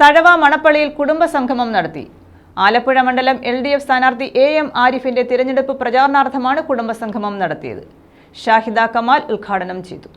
തഴവ മണപ്പള്ളിയിൽ കുടുംബസംഗമം നടത്തി. ആലപ്പുഴ മണ്ഡലം L D F സ്ഥാനാർത്ഥി എ എം ആരിഫിന്റെ തിരഞ്ഞെടുപ്പ് പ്രചാരണാർത്ഥമാണ് കുടുംബസംഗമം നടത്തിയത്. ഷാഹിദ കമാൽ ഉദ്ഘാടനം ചെയ്തു.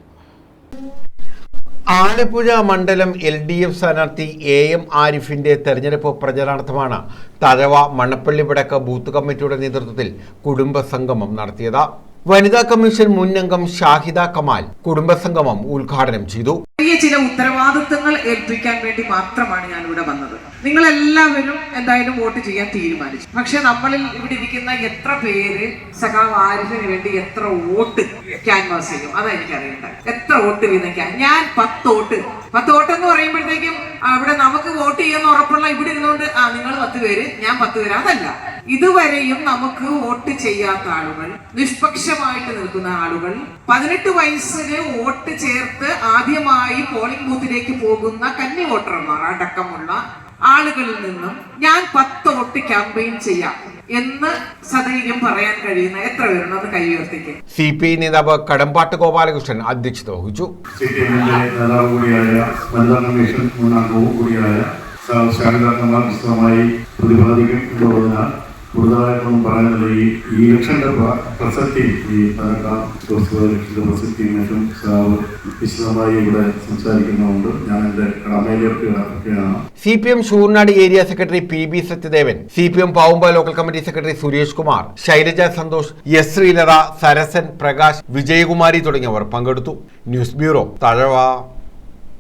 ആലപ്പുഴ മണ്ഡലം എൽ ഡി എഫ് സ്ഥാനാർത്ഥി എ എം ആരിഫിന്റെ തെരഞ്ഞെടുപ്പ് പ്രചരണാർത്ഥമാണ് തഴവ മണപ്പള്ളി വടക്ക് ബൂത്ത് കമ്മിറ്റിയുടെ നേതൃത്വത്തിൽ കുടുംബസംഗമം നടത്തിയത്. വനിതാ കമ്മീഷൻ മുൻ അംഗം ഷാഹിദ കമാൽ കുടുംബസംഗമം ഉദ്ഘാടനം ചെയ്തു. ചില ഉത്തരവാദിത്തങ്ങൾ ഏൽപ്പിക്കാൻ വേണ്ടി മാത്രമാണ് ഞാൻ ഇവിടെ വന്നത്. നിങ്ങൾ എല്ലാവരും എന്തായാലും വോട്ട് ചെയ്യാൻ തീരുമാനിച്ചു. പക്ഷെ നമ്മളിൽ ഇവിടെ ഇരിക്കുന്ന എത്ര പേര് സഖാവ് ആരിഫിന് വേണ്ടി എത്ര വോട്ട് ക്യാൻവാസ് ചെയ്യും? അതാ എനിക്കറിയേണ്ടത്. എത്ര വോട്ട് വീതയ്ക്കാൻ ഞാൻ പത്ത് വോട്ട്. പത്ത് വോട്ട് എന്ന് പറയുമ്പോഴത്തേക്കും അവിടെ നമുക്ക് വോട്ട് ചെയ്യുന്ന ഉറപ്പുള്ള ഇവിടെ ഇരുന്നുകൊണ്ട് ആ നിങ്ങൾ പത്ത് പേര് ഞാൻ പത്ത് പേര് അതല്ല. ഇതുവരെയും നമുക്ക് വോട്ട് ചെയ്യാത്ത ആളുകൾ നിഷ്പക്ഷമായിട്ട് നിൽക്കുന്ന ആളുകൾ പതിനെട്ട് വയസ്സിന് വോട്ട് ചേർത്ത് ആദ്യമായി പോളിംഗ് ബൂത്തിലേക്ക് പോകുന്ന കന്നി വോട്ടർമാർ അടക്കമുള്ള ആളുകളിൽ നിന്നും ഞാൻ പത്ത് വോട്ട് ക്യാമ്പയിൻ ചെയ്യാം എന്ന് സധൈര്യം പറയാൻ കഴിയുന്ന എത്ര പേരുണ്ട്? അത് കൈ ഉയർത്തിക്ക്. സി പി ഐ നേതാവ് കടമ്പാട്ട് ഗോപാലകൃഷ്ണൻ അധ്യക്ഷത വഹിച്ചു. സി പി എമ്മിന്റെ നേതാവ് കൂടിയായ വനിതാ കമ്മീഷൻ മുൻ അംഗവും കൂടിയായ ശാരദാകുമാർ വിശദമായി പ്രതിപാദിക്കും എന്നുള്ളതിനാൽ കൂടുതലായിട്ടൊന്നും പറയാനുള്ള ഈ ഇലക്ഷന്റെ പ്രസക്തിയും പ്രസക്തി ഈ പതിനെട്ടാം ലോക്സഭാ ഇലക്ഷന്റെ പ്രസക്തിയും മറ്റും വിശദമായി ഇവിടെ സംസാരിക്കുന്നതുകൊണ്ട് ഞാൻ എന്റെ കടമയിലേക്ക് കിടക്കുകയാണ് C P M Sooranad area secretary P B Sathyadevan C P M Pavumba local committee secretary Suresh Kumar Shailaja Santhosh S Sreelatha Sarasan Prakash Vijayakumari തുടങ്ങിയവർ പങ്കെടുത്തു. News bureau Thazhava.